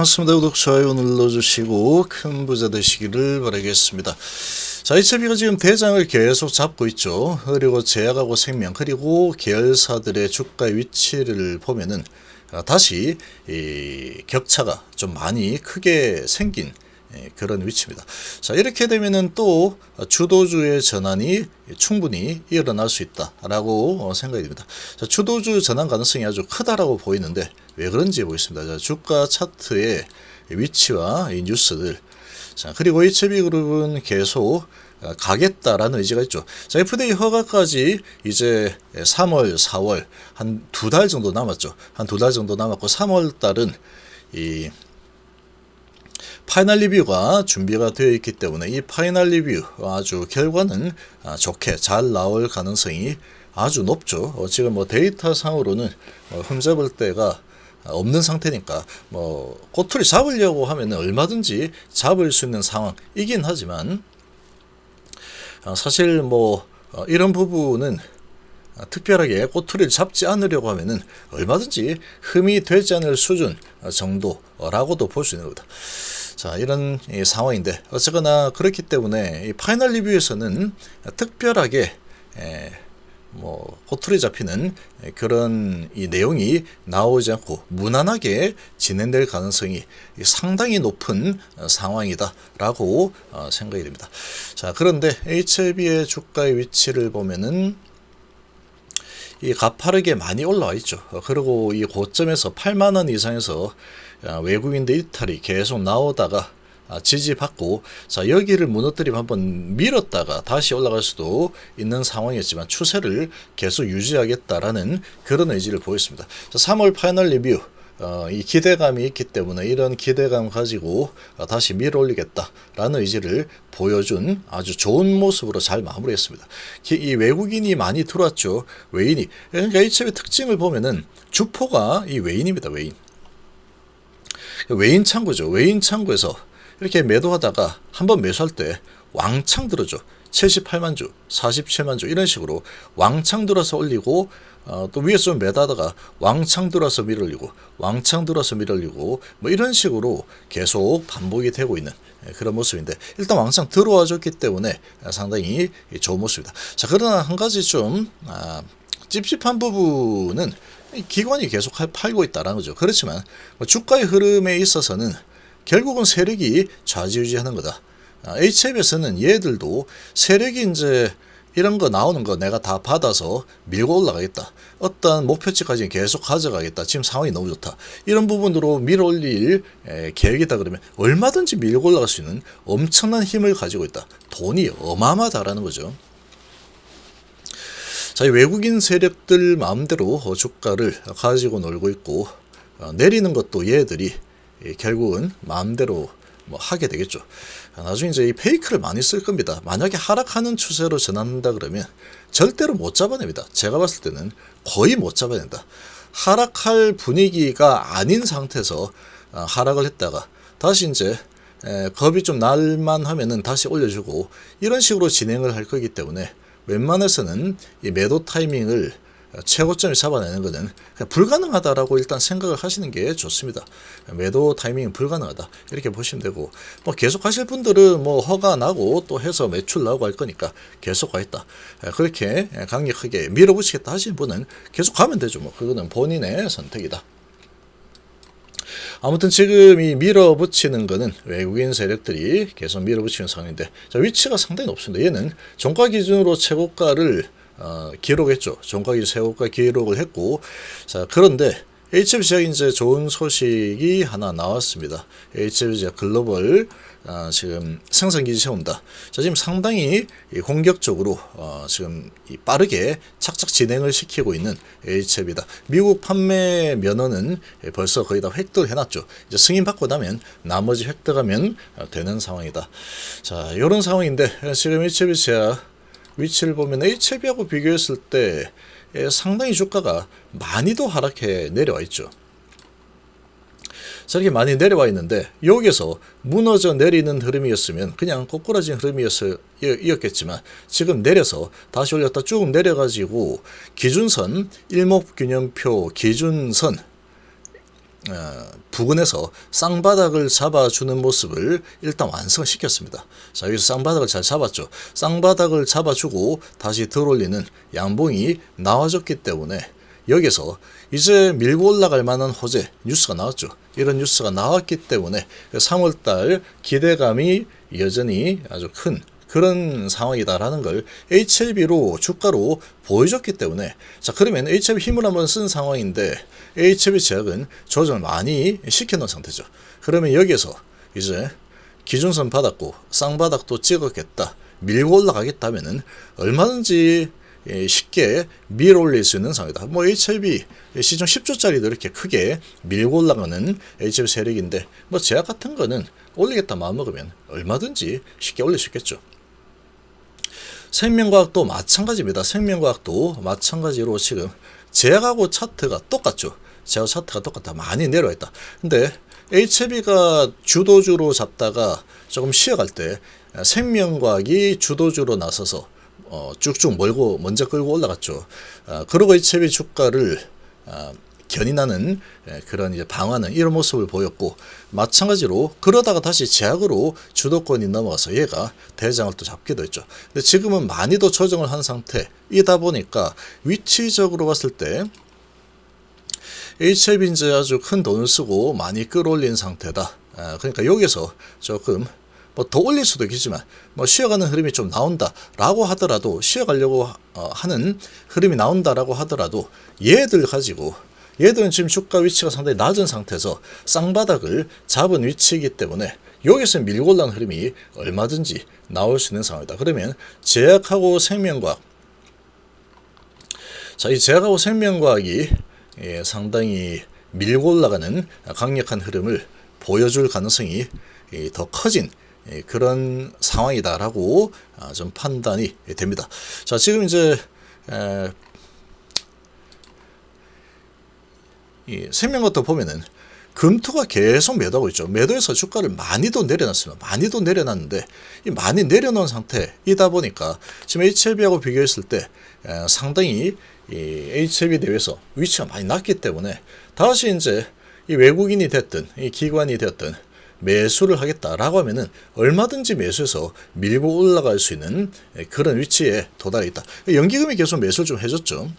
반갑습니다. 구독, 좋아요 눌러주시고 큰 부자 되시기를 바라겠습니다. 자, 이채비가 지금 대장을 계속 잡고 있죠. 그리고 제약하고 생명, 그리고 계열사들의 주가 위치를 보면은 아, 다시 이 격차가 좀 많이 크게 생긴 예, 그런 위치입니다. 자, 이렇게 되면은 또 주도주의 전환이 충분히 일어날 수 있다라고 어, 생각이 듭니다. 자, 주도주 전환 가능성이 아주 크다라고 보이는데 왜 그런지 보겠습니다. 자, 주가 차트의 위치와 이 뉴스들. 자, 그리고 HB 그룹은 계속 어, 가겠다라는 의지가 있죠. 자, FDA 허가까지 이제 3월, 4월 한 두 달 정도 남았죠. 한 두 달 정도 남았고 3월 달은 이 파이널 리뷰가 준비가 되어 있기 때문에 이 파이널 리뷰 아주 결과는 아, 좋게 잘 나올 가능성이 아주 높죠. 어, 지금 뭐 데이터 상으로는 어, 흠잡을 때가 없는 상태니까 뭐 꼬투리 잡으려고 하면 얼마든지 잡을 수 있는 상황이긴 하지만 아, 사실 뭐 어, 이런 부분은 아, 특별하게 꼬투리를 잡지 않으려고 하면은 얼마든지 흠이 되지 않을 수준 정도라고도 볼 수 있는 겁니다. 자, 이런 이 상황인데 어쨌거나 그렇기 때문에 이 파이널 리뷰에서는 특별하게 에, 뭐 꼬투리 잡히는 그런 이 내용이 나오지 않고 무난하게 진행될 가능성이 상당히 높은 상황이다라고 어, 생각이 됩니다. 자, 그런데 HLB의 주가의 위치를 보면은 이 가파르게 많이 올라와 있죠. 어, 그리고 이 고점에서 8만 원 이상에서 아, 외국인들 이탈이 계속 나오다가 아, 지지받고 자 여기를 무너뜨리면 한번 밀었다가 다시 올라갈 수도 있는 상황이었지만 추세를 계속 유지하겠다라는 그런 의지를 보였습니다. 자, 3월 파이널 리뷰 어, 이 기대감이 있기 때문에 이런 기대감 가지고 어, 다시 밀어 올리겠다라는 의지를 보여준 아주 좋은 모습으로 잘 마무리했습니다. 기, 이 외국인이 많이 들어왔죠. 외인이. 그러니까 HB의 특징을 보면은 주포가 이 외인입니다. 외인. 외인 창구죠. 외인 창구에서 이렇게 매도하다가 한번 매수할 때 왕창 들어줘. 78만 주, 47만 주 이런 식으로 왕창 들어서 올리고 어, 또 위에서 좀 매다다가 왕창 들어서 밀어올리고 왕창 들어서 밀어올리고 뭐 이런 식으로 계속 반복이 되고 있는 예, 그런 모습인데 일단 왕창 들어와 줬기 때문에 상당히 좋은 모습이다. 자 그러나 한 가지 좀 아, 찝찝한 부분은 기관이 계속 팔고 있다라는 거죠. 그렇지만 뭐 주가의 흐름에 있어서는 결국은 세력이 좌지우지하는 거다. HF에서는 얘들도 세력이 이제 이런 거 나오는 거 내가 다 받아서 밀고 올라가겠다. 어떤 목표치까지 계속 가져가겠다. 지금 상황이 너무 좋다. 이런 부분으로 밀어 올릴 계획이다 그러면 얼마든지 밀고 올라갈 수 있는 엄청난 힘을 가지고 있다. 돈이 어마어마하다라는 거죠. 자, 외국인 세력들 마음대로 주가를 가지고 놀고 있고 어, 내리는 것도 얘들이 결국은 마음대로 뭐 하게 되겠죠. 나중에 이제 이 페이크를 많이 쓸 겁니다. 만약에 하락하는 추세로 전환한다 그러면 절대로 못 잡아냅니다. 제가 봤을 때는 거의 못 잡아낸다. 하락할 분위기가 아닌 상태에서 어, 하락을 했다가 다시 이제 겁이 좀 날만 하면은 다시 올려주고 이런 식으로 진행을 할 거기 때문에 웬만해서는 이 매도 타이밍을 최고점을 잡아내는 것은 불가능하다라고 일단 생각을 하시는 게 좋습니다. 매도 타이밍은 불가능하다 이렇게 보시면 되고 뭐 계속 하실 분들은 뭐 허가 나고 또 해서 매출 나오고 할 거니까 계속 가겠다 그렇게 강력하게 밀어붙이겠다 하시는 분은 계속 가면 되죠. 뭐 그거는 본인의 선택이다. 아무튼 지금 이 밀어붙이는 거는 외국인 세력들이 계속 밀어붙이는 상황인데 자, 위치가 상당히 높습니다. 얘는 종가 기준으로 최고가를 어, 기록했죠. 기준 최고가 기록을 했고 자 그런데 HFC가 이제 좋은 소식이 하나 나왔습니다. HFC가 글로벌 어, 지금 생산기지 세운다. 자, 지금 상당히 공격적으로 어, 지금 빠르게 착착 진행을 시키고 있는 HF이다. 미국 판매 면허는 벌써 거의 다 획득을 해놨죠. 이제 승인 받고 나면 나머지 획득하면 되는 상황이다. 자, 이런 상황인데 지금 HFC가 위치를 보면 HB하고 비교했을 때 상당히 주가가 많이도 하락해 내려와 있죠. 저렇게 많이 내려와 있는데 여기서 무너져 내리는 흐름이었으면 그냥 꼬꾸라진 흐름이었겠지만 지금 내려서 다시 올렸다 쭉 내려가지고 기준선 일목균형표 기준선 어, 부근에서 쌍바닥을 잡아주는 모습을 일단 완성시켰습니다. 자 여기서 쌍바닥을 잘 잡았죠. 쌍바닥을 잡아주고 다시 들어올리는 양봉이 나와줬기 때문에 여기서 이제 밀고 올라갈 만한 호재 뉴스가 나왔죠. 이런 뉴스가 나왔기 때문에 3월달 기대감이 여전히 아주 큰 그런 상황이다라는 걸 HLB로 주가로 보여줬기 때문에 자 그러면 HLB 힘을 한번 쓴 상황인데 HLB 제약은 조정을 많이 시켜놓은 상태죠. 그러면 여기서 이제 기준선 받았고 쌍바닥도 찍었겠다 밀고 올라가겠다면은 얼마든지 예, 쉽게 밀어 올릴 수 있는 상황이다. 뭐 HLB 시중 10조짜리도 이렇게 크게 밀고 올라가는 HLB 세력인데 뭐 제약 같은 거는 올리겠다 마음 먹으면 얼마든지 쉽게 올릴 수 있겠죠. 생명과학도 마찬가지입니다. 생명과학도 마찬가지로 지금 제약하고 차트가 똑같죠. 제약 차트가 똑같다. 많이 내려와 있다. 근데 HB가 주도주로 잡다가 조금 쉬어갈 때 생명과학이 주도주로 나서서 어, 쭉쭉 몰고 먼저 끌고 올라갔죠. 아, 그러고 HB 주가를 아, 견인하는 예, 그런 이제 방어하는 이런 모습을 보였고 마찬가지로 그러다가 다시 제약으로 주도권이 넘어가서 얘가 대장을 또 잡기도 했죠. 근데 지금은 많이도 조정을 한 상태이다 보니까 위치적으로 봤을 때 HLB 이제 아주 큰 돈을 쓰고 많이 끌어올린 상태다. 아, 그러니까 여기서 조금 뭐더 올릴 수도 있겠지만 뭐 쉬어가는 흐름이 좀 나온다라고 하더라도 쉬어가려고 어, 하는 흐름이 나온다라고 하더라도 얘들 가지고 얘들은 지금 주가 위치가 상당히 낮은 상태에서 쌍바닥을 잡은 위치이기 때문에 여기서 밀고 올라는 흐름이 얼마든지 나올 수 있는 상황이다. 그러면 제약하고 생명과학 자, 이 제약하고 생명과학이 예, 상당히 밀고 올라가는 강력한 흐름을 보여줄 가능성이 예, 더 커진 예, 그런 상황이다라고 아, 좀 판단이 됩니다. 자, 지금 이제 에, 이 생명것도 보면은 금토가 계속 매도하고 있죠. 매도해서 주가를 많이도 내려놨습니다. 많이도 내려놨는데 이 많이 내려놓은 상태이다 보니까 지금 HLB하고 비교했을 때 에, 상당히 이 HLB 대비해서 위치가 많이 낮기 때문에 다시 이제 이 외국인이 됐든 이 기관이 되었든 매수를 하겠다라고 하면은 얼마든지 매수해서 밀고 올라갈 수 있는 그런 위치에 도달해 있다. 연기금이 계속 매수를 좀 해줬죠.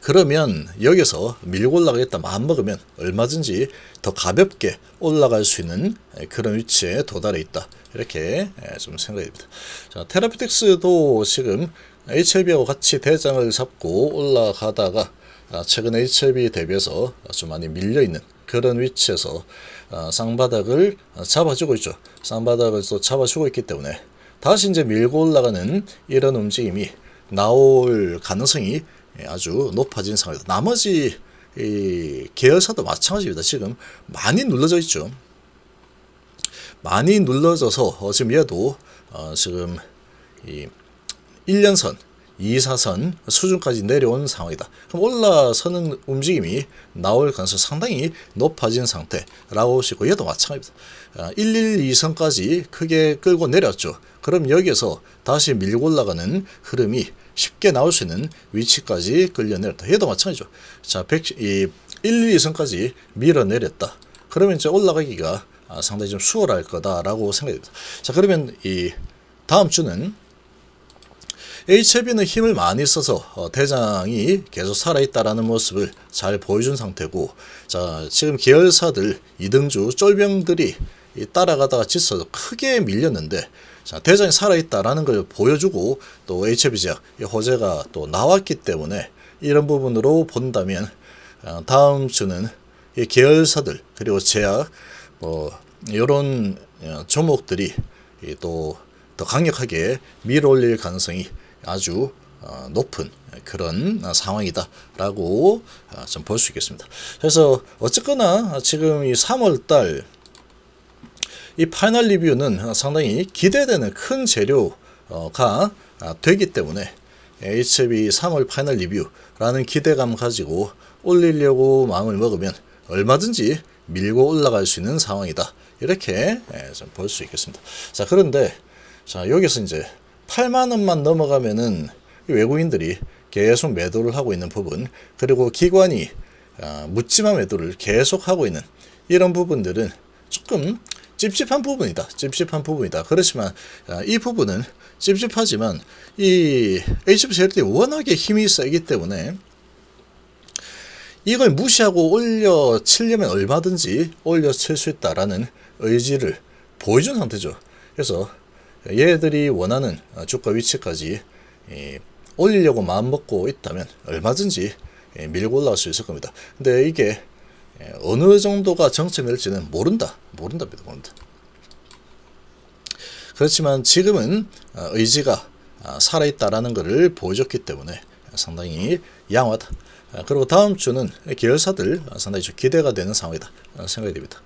그러면 여기서 밀고 올라가겠다 마음 먹으면 얼마든지 더 가볍게 올라갈 수 있는 그런 위치에 도달해 있다. 이렇게 좀 생각이 듭니다. 자, 테라피틱스도 지금 HLB하고 같이 대장을 잡고 올라가다가 아, 최근 HLB 대비해서 좀 많이 밀려 있는 그런 위치에서 아, 쌍바닥을 잡아주고 있죠. 쌍바닥을 또 잡아주고 있기 때문에 다시 이제 밀고 올라가는 이런 움직임이 나올 가능성이 아주 높아진 상황이다. 나머지 이 계열사도 마찬가지입니다. 지금 많이 눌러져 있죠. 많이 눌러져서 어, 지금 얘도 어, 지금 이 1년선 2사선 수준까지 내려온 상황이다. 그럼 올라서는 움직임이 나올 가능성이 상당히 높아진 상태라고 보시고 얘도 마찬가지입니다. 112선까지 크게 끌고 내렸죠. 그럼 여기에서 다시 밀고 올라가는 흐름이 쉽게 나올 수 있는 위치까지 끌려내렸다. 얘도 마찬가지죠. 자, 100, 이 112선까지 밀어내렸다. 그러면 이제 올라가기가 상당히 좀 수월할 거다라고 생각됩니다. 자, 그러면 이 다음 주는 HLB는 힘을 많이 써서 어, 대장이 계속 살아있다라는 모습을 잘 보여준 상태고 자 지금 계열사들 이등주 쫄병들이 따라가다가 지쳐서 크게 밀렸는데 자 대장이 살아있다라는 걸 보여주고 또 HLB 제약 호재가 또 나왔기 때문에 이런 부분으로 본다면 어, 다음 주는 이 계열사들 그리고 제약 뭐 이런 어, 종목들이 또 더 강력하게 밀어올릴 가능성이 아주 어, 높은 그런 상황이다라고 어, 좀볼 수 있겠습니다. 그래서 어쨌거나 지금 이 3월달 이 파이널 리뷰는 상당히 기대되는 큰 재료가 되기 때문에 HB 3월 파이널 리뷰라는 기대감 가지고 올리려고 마음을 먹으면 얼마든지 밀고 올라갈 수 있는 상황이다. 이렇게 좀 볼 수 있겠습니다. 자, 그런데 자, 여기서 이제 8만 원만 넘어가면은 외국인들이 계속 매도를 하고 있는 부분 그리고 기관이 아, 묻지마 매도를 계속 하고 있는 이런 부분들은 조금 찝찝한 부분이다. 찝찝한 부분이다. 그렇지만 아, 이 부분은 찝찝하지만 이 HBCLT 워낙에 힘이 세기 때문에 이걸 무시하고 올려 치려면 얼마든지 올려 칠 수 있다라는 의지를 보여준 상태죠. 그래서 얘들이 원하는 주가 위치까지 이, 올리려고 마음먹고 있다면 얼마든지 예, 밀고 올라갈 수 있을 겁니다. 근데 이게 예, 어느 정도가 정점일지는 모른다. 모른답니다. 모른다. 그렇지만 지금은 어, 의지가 아, 살아있다라는 것을 보여줬기 때문에 상당히 양호하다. 아, 그리고 다음 주는 계열사들 상당히 좀 기대가 되는 상황이다 생각이 됩니다.